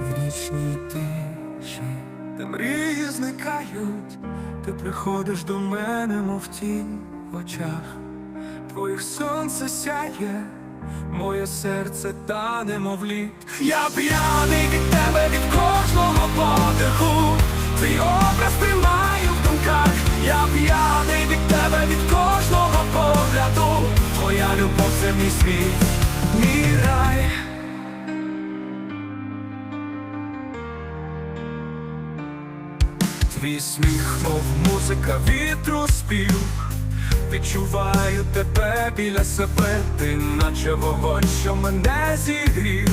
в нічній тиші, де мрії зникають, ти приходиш до мене, мов тінь в очах, твоїх сонце сяє, моє серце тане, мов лід. Я п'яний від тебе, від кожного подиху, твій образ тримаю в думках, я п'яний від тебе, від кожного погляду, твоя любов це мій світ, мій Твій сміх, мов музика, вітру спів. Відчуваю тебе біля себе, ти наче вогонь, що мене зігрів.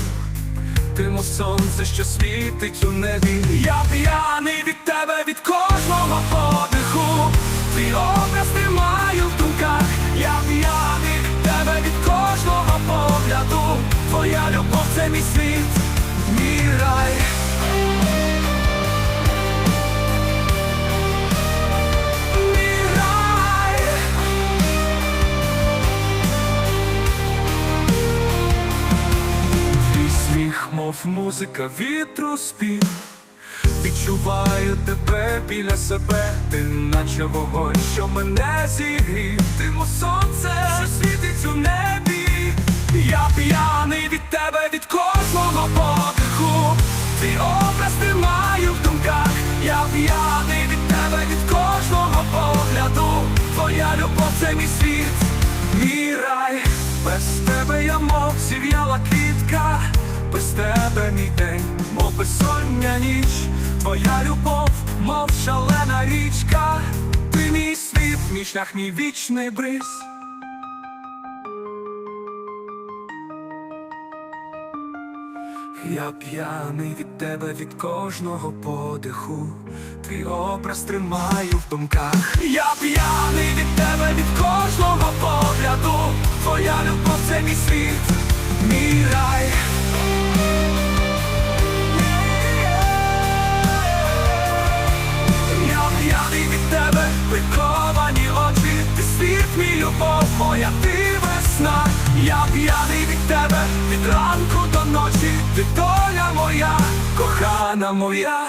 Ти мов сонце, що світить у небі. Я п'яний від тебе, від кожного подиху. Твій образ тримаю в думках. Я п'яний від тебе, від кожного погляду. Твоя любов це мій світ, мов музика, вітру спів. Відчуваю тебе біля себе, ти наче вогонь, що мене зігрів, ти мов сонце, що світить у небі. Я п'яний від тебе, від кожного подиху. Твій образ тримаю в думках. Я п'яний від тебе, від кожного погляду. Твоя любов це мій світ, мій рай. Без тебе я мов зів'яла квітка, ніч. Твоя любов, мов шалена річка. Ти мій світ, мій шлях, мій вічний бриз. Я п'яний від тебе, від кожного подиху, твій образ тримаю в думках. Я п'яний від тебе, від кожного погляду, твоя любов це мій світ, мій рай. Любов, моя ти весна. Я п'яний від тебе, від ранку до ночі, ти доля моя, кохана моя.